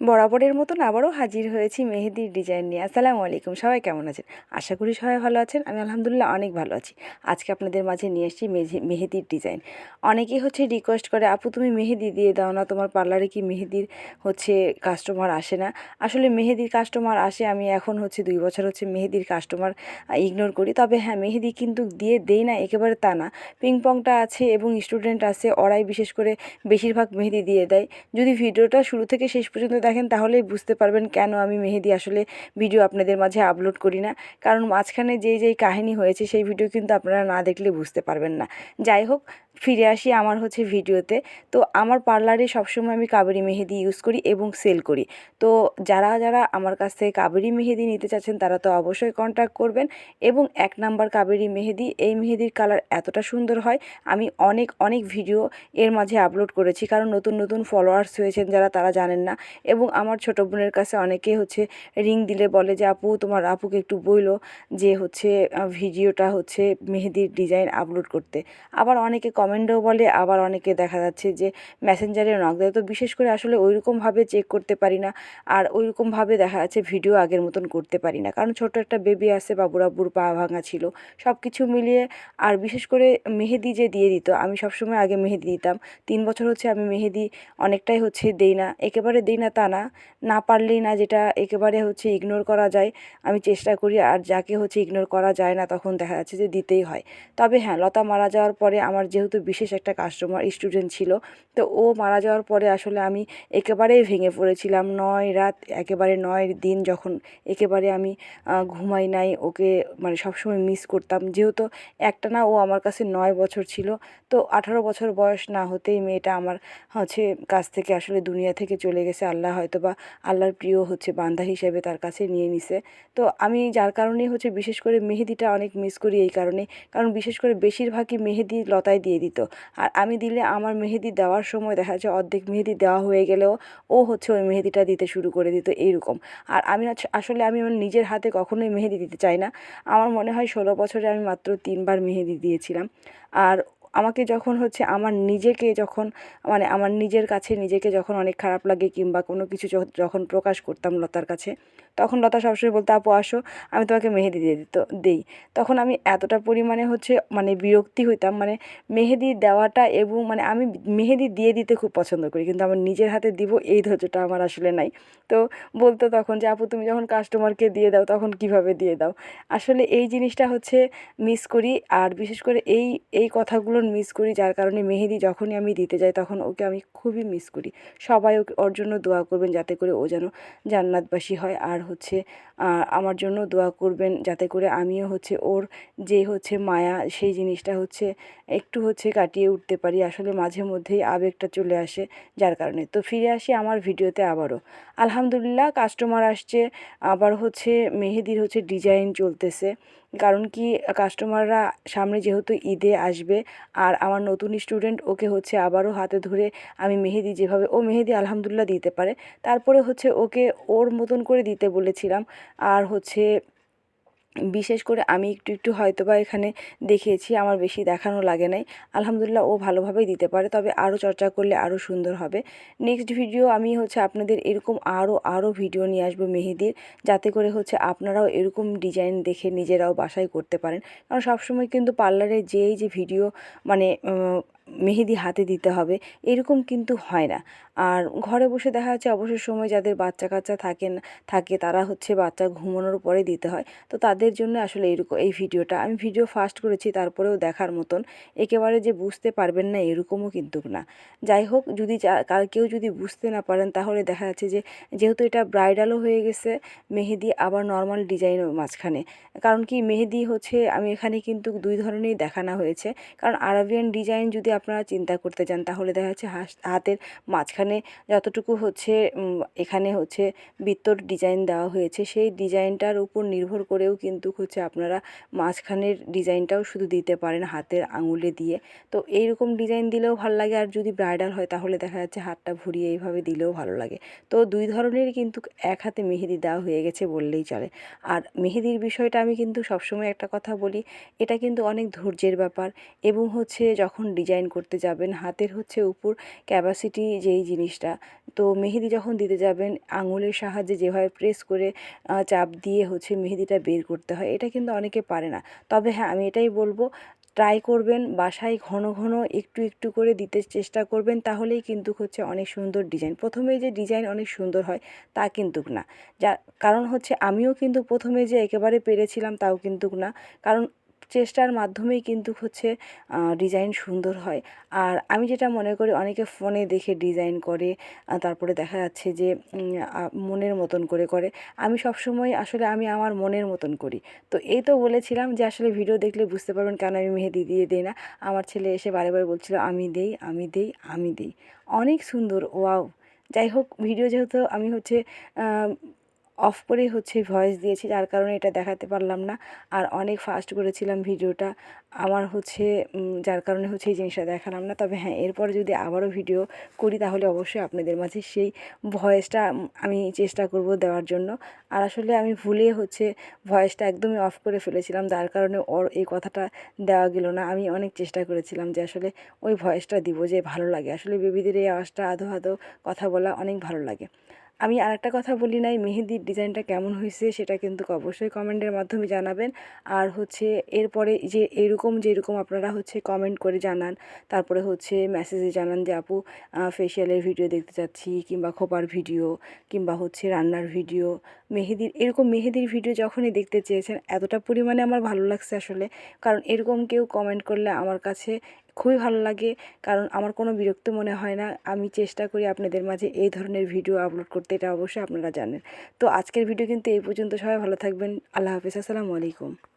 বরাবরের মতন আবারও হাজির হয়েছি মেহেদির ডিজাইন নিয়ে। আসসালামু আলাইকুম, সবাই কেমন আছেন? আশা করি সবাই ভালো আছেন, আমি আলহামদুলিল্লাহ অনেক ভালো আছি। আজকে আপনাদের মাঝে নিয়ে এসেছি মেহেদির ডিজাইন। অনেকেই হচ্ছে রিকোয়েস্ট করে, আপু, তুমি মেহেদি দিয়ে দাও না, তোমার পার্লারে কি মেহেদির হচ্ছে কাস্টমার আসে না? আসলে মেহেদির কাস্টমার আসে, আমি এখন হচ্ছে দুই বছর হচ্ছে মেহেদির কাস্টমার ইগনোর করি। তবে হ্যাঁ মেহেদি কিন্তু দিয়ে দেই না, একেবারে তা না। পিংপংটা আছে এবং স্টুডেন্ট আছে, ওরাই বিশেষ করে বেশিরভাগ মেহেদি দিয়ে দেয়। যদি ভিডিওটা শুরু থেকে শেষ পর্যন্ত দেখেন তাহলেই বুঝতে পারবেন কেন আমি মেহেদি আসলে ভিডিও আপনাদের মাঝে আপলোড করি না। কারণ মাঝখানে যেই যেই কাহিনী হয়েছে সেই ভিডিও কিন্তু আপনারা না দেখলে বুঝতে পারবেন না। যাই হোক, ফিরে আসি আমার হচ্ছে ভিডিওতে। তো আমার পার্লারে সবসময় আমি কাবেরি মেহেদি ইউজ করি এবং সেল করি। তো যারা যারা আমার কাছ থেকে কাবেরি মেহেদি নিতে চাচ্ছেন তারা তো অবশ্যই কন্ট্যাক্ট করবেন এবং এক নাম্বার কাবেরি মেহেদি, এই মেহেদির কালার এতটা সুন্দর হয়, আমি অনেক অনেক ভিডিও এর মাঝে আপলোড করেছি। কারণ নতুন নতুন ফলোয়ার্স হয়েছেন যারা তারা জানেন না এবং আমার ছোটো বোনের কাছে অনেকে হচ্ছে রিং দিলে বলে যে, আপু, তোমার আপুকে একটু বইলো যে, হচ্ছে ভিডিওটা হচ্ছে মেহেদির ডিজাইন আপলোড করতে। আবার অনেকে কমেন্টও বলে, আবার অনেকে দেখা যাচ্ছে যে মেসেঞ্জারে নক দেয়। তো বিশেষ করে আসলে ওইরকমভাবে চেক করতে পারি না আর ওইরকমভাবে দেখা যাচ্ছে ভিডিও আগের মতন করতে পারি না। কারণ ছোট একটা বেবি আছে বাবুরাব্বুর পা ভাঙা ছিল সব কিছু মিলিয়ে আর বিশেষ করে মেহেদি যে দিয়ে দিত, আমি সবসময় আগে মেহেদি দিতাম। তিন বছর হচ্ছে আমি মেহেদি অনেকটাই হচ্ছে দেই না, একেবারে দেই না তা না না পারলেই না যেটা একেবারে হচ্ছে ইগনোর করা যায়, আমি চেষ্টা করি আর যাকে হচ্ছে ইগনোর করা যায় না তখন দেখা যাচ্ছে যে দিতেই হয়। তবে হ্যাঁ লতা মারা যাওয়ার পরে আমার যেহেতু বিশেষ একটা কাস্টমার স্টুডেন্ট ছিল, তো ও মারা যাওয়ার পরে আসলে আমি একেবারেই ভেঙে পড়েছিলাম। নয় রাত, একেবারে নয় দিন যখন একেবারে আমি ঘুমাই নাই, ওকে মানে সবসময় মিস করতাম। যেহেতু একটা না, ও আমার কাছে নয় বছর ছিল, তো আঠারো বছর বয়স না হতেই মেয়েটা আমার হচ্ছে কাছ থেকে আসলে দুনিয়া থেকে চলে গেছে, আল্লাহ হয়তো বা আল্লাহর প্রিয় হচ্ছে বান্ধা হিসেবে তার কাছে নিয়ে নিছে। তো আমি যার কারণে হচ্ছে বিশেষ করে মেহেদিটা অনেক মিস করি এই কারণে, কারণ বিশেষ করে বেশিরভাগই মেহেদি লতায় দিয়ে দিত। আর আমি দিলে আমার মেহেদি দেওয়ার সময় দেখা যায় অর্ধেক মেহেদি দেওয়া হয়ে গেলেও ও হচ্ছে ওই মেহেদিটা দিতে শুরু করে দিত এইরকম। আর আমি আসলে আমি আমার নিজের হাতে কখনোই মেহেদি দিতে চাই না। আমার মনে হয় ষোলো বছরে আমি মাত্র তিনবার মেহেদি দিয়েছিলাম। আর আমাকে যখন হচ্ছে আমার নিজেকে যখন মানে আমার নিজের কাছে নিজেকে যখন অনেক খারাপ লাগে কিংবা কোনো কিছু যখন প্রকাশ করতাম লতার কাছে তখন লতা সবসময় বলতো, আপু, আসো, আমি তোমাকে মেহেদি দিয়ে দিত, দেই। তখন আমি এতটা পরিমাণে হচ্ছে মানে বিরক্তি হইতাম মানে মেহেদি দেওয়াটা এবং মানে আমি মেহেদি দিয়ে দিতে খুব পছন্দ করি, কিন্তু আমার নিজের হাতে দিব এই ধৈর্যটা আমার আসলে নাই। তো বলতো তখন যে, আপু, তুমি যখন কাস্টমারকে দিয়ে দাও, তখন কীভাবে দিয়ে দাও? আসলে এই জিনিসটা হচ্ছে মিস করি, আর বিশেষ করে এই এই কথাগুলো মিস করি, যার কারণে মেহেদি যখনই আমি দিতে যাই, তখন ওকে আমি খুবই মিস করি। সবাই ওকে, ওর জন্য দোয়া করবেন, যাতে করে ও যেন জান্নাতবাসী হয়, আর হচ্ছে আমার জন্য দোয়া করবেন যাতে করে আমিও হচ্ছে ওর যে হচ্ছে মায়া সেই জিনিসটা হচ্ছে একটু হচ্ছে কাটিয়ে উঠতে পারি। আসলে মাঝে মধ্যেই আবেগটা চলে আসে যার কারণে। তো ফিরে আসি আমার ভিডিওতে আবারও। আলহামদুলিল্লাহ কাস্টমার আসছে, আবার হচ্ছে মেহেদির হচ্ছে ডিজাইন চলতেছে। কারণ কি কাস্টমাররা সামনে যেহেতু ঈদে আসবে, আর আমার নতুন স্টুডেন্ট ওকে হচ্ছে আবারও হাতে ধরে আমি মেহেদি যেভাবে, ও মেহেদি আলহামদুলিল্লাহ দিতে পারে, তারপরে হচ্ছে ওকে ওর মতন করে দিতে বলেছিলাম। আর হচ্ছে বিশেষ করে আমি একটু একটু হয়তো বা এখানে দেখিয়েছি, আমার বেশি দেখানো লাগে নাই। আলহামদুলিল্লাহ ও ভালোভাবেই দিতে পারে, তবে আরও চর্চা করলে আরও সুন্দর হবে। নেক্সট ভিডিও আমি হচ্ছে আপনাদের এরকম আরও আরও ভিডিও নিয়ে আসব মেহেদির, যাতে করে হচ্ছে আপনারাও এরকম ডিজাইন দেখে নিজেরাও বাসায় করতে পারেন। কারণ সবসময় কিন্তু পার্লারে যেই যে ভিডিও মানে মেহেদি হাতে দিতে হবে, এরকম কিন্তু হয় না। আর ঘরে বসে দেখা যাচ্ছে অবসর সময় যাদের বাচ্চা কাচ্চা থাকেন থাকে তারা হচ্ছে বাচ্চা ঘুমানোর পরে দিতে হয়। তো তাদের জন্য আসলে এরকম, এই ভিডিওটা, আমি ভিডিও ফাস্ট করেছি তারপরেও দেখার মতন, একেবারে যে বুঝতে পারবেন না এরকমও কিন্তু না। যাই হোক, যদি কার কেউ যদি বুঝতে না পারেন, তাহলে দেখা যাচ্ছে যে, যেহেতু এটা ব্রাইডালও হয়ে গেছে, মেহেদি আবার নর্মাল ডিজাইনও মাঝখানে। কারণ কি, মেহেদি হচ্ছে, আমি এখানে কিন্তু দুই ধরনেরই দেখানো হয়েছে। কারণ আরবিয়ান ডিজাইন যদি আপনারা চিন্তা করতে যান তাহলে দেখা যাচ্ছে হাতের মাঝখানে যতটুকু হচ্ছে এখানে হচ্ছে বৃত্তর ডিজাইন দেওয়া হয়েছে, সেই ডিজাইনটার উপর নির্ভর করেও কিন্তু হচ্ছে আপনারা মাঝখানের ডিজাইনটাও শুধু দিতে পারেন হাতের আঙুলে দিয়ে। তো এইরকম ডিজাইন দিলেও ভালো লাগে, আর যদি ব্রাইডাল হয়, তাহলে দেখা যাচ্ছে হাতটা ঘুরিয়ে এইভাবে দিলেও ভালো লাগে। তো দুই ধরনেরই কিন্তু এক হাতে মেহেদি দেওয়া হয়ে গেছে বললেই চলে। আর মেহেদির বিষয়টা আমি কিন্তু সবসময় একটা কথা বলি, এটা কিন্তু অনেক ধৈর্যের ব্যাপার এবং হচ্ছে যখন ডিজাইন ডিজাইন করতে যাবেন। হাতের হচ্ছে উপর ক্যাপাসিটি যেই জিনিসটা। তো মেহেদি যখন দিতে যাবেন, আঙুলের সাহায্যে যেভাবে প্রেস করে চাপ দিয়ে হচ্ছে মেহেদিটা বের করতে হয়, এটা কিন্তু অনেকে পারে না। তবে হ্যাঁ আমি এটাই বলব ট্রাই করবেন, বাসায় ঘন ঘন একটু একটু করে দিতে চেষ্টা করবেন, তাহলেই কিন্তু হচ্ছে অনেক সুন্দর ডিজাইন প্রথমেই যে ডিজাইন অনেক সুন্দর হয়, তা কিন্তু না। যা, কারণ হচ্ছে আমিও কিন্তু প্রথমে যে একেবারে পেরেছিলাম, তাও কিন্তু না। কারণ চেষ্টার মাধ্যমেই কিন্তু হচ্ছে ডিজাইন সুন্দর হয়। আর আমি যেটা মনে করি, অনেকে ফোনে দেখে ডিজাইন করে তারপরে দেখা যাচ্ছে যে মনের মতন করে করে। আমি সবসময় আসলে আমি আমার মনের মতন করি। তো এই তো বলেছিলাম যে, আসলে ভিডিও দেখলে বুঝতে পারবেন কেন আমি মেহেদি দিয়ে দিই না। আমার ছেলে এসে বারে বারে বলছিল, আমি দেই আমি দেই আমি দেই। অনেক সুন্দর, ওয়াও! যাই হোক, ভিডিও যেহেতু আমি হচ্ছে অফ করেই হচ্ছে ভয়েস দিয়েছি, যার কারণে এটা দেখাতে পারলাম না। আর অনেক ফাস্ট করেছিলাম ভিডিওটা। আমার হচ্ছে যার কারণে হচ্ছে এই জিনিসটা দেখালাম না। তবে হ্যাঁ এরপরে যদি আবারও ভিডিও করি, তাহলে অবশ্যই আপনাদের মাঝে সেই ভয়েসটা আমি চেষ্টা করব দেওয়ার জন্য। আর আসলে আমি ভুলে হচ্ছে ভয়েসটা একদমই অফ করে ফেলেছিলাম, যার কারণে ওর এই কথাটা দেওয়া গেল না। আমি অনেক চেষ্টা করেছিলাম যে আসলে ওই ভয়েসটা দিব যে ভালো লাগে। আসলে বেবিদের এই আওয়াজটা আধো আধো কথা বলা অনেক ভালো লাগে। আমি আর একটা কথা বলি নাই মেহেদির ডিজাইনটা কেমন হয়েছে সেটা কিন্তু অবশ্যই কমেন্টের মাধ্যমে জানাবেন। আর হচ্ছে এরপরে যে এরকম যেরকম আপনারা হচ্ছে কমেন্ট করে জানান, তারপরে হচ্ছে মেসেজে জানান যে, আপু ফেশিয়ালের ভিডিও দেখতে চাচ্ছি কিংবা খোপার ভিডিও কিংবা হচ্ছে রান্নার ভিডিও মেহেদির এরকম মেহেদির ভিডিও যখনই দেখতে চেয়েছেন, এতটা পরিমাণে আমার ভালো লাগছে আসলে। কারণ এরকম কেউ কমেন্ট করলে আমার কাছে খুবই ভালো লাগে। কারণ আমার কোনো বিরক্ত মনে হয় না। আমি চেষ্টা করি আপনাদের মাঝে এই ধরনের ভিডিও আপলোড করতে, এটা অবশ্যই আপনারা জানেন। তো আজকের ভিডিও কিন্তু এই পর্যন্ত। সবাই ভালো থাকবেন। আল্লাহ হাফিজ। আসসালামু আলাইকুম।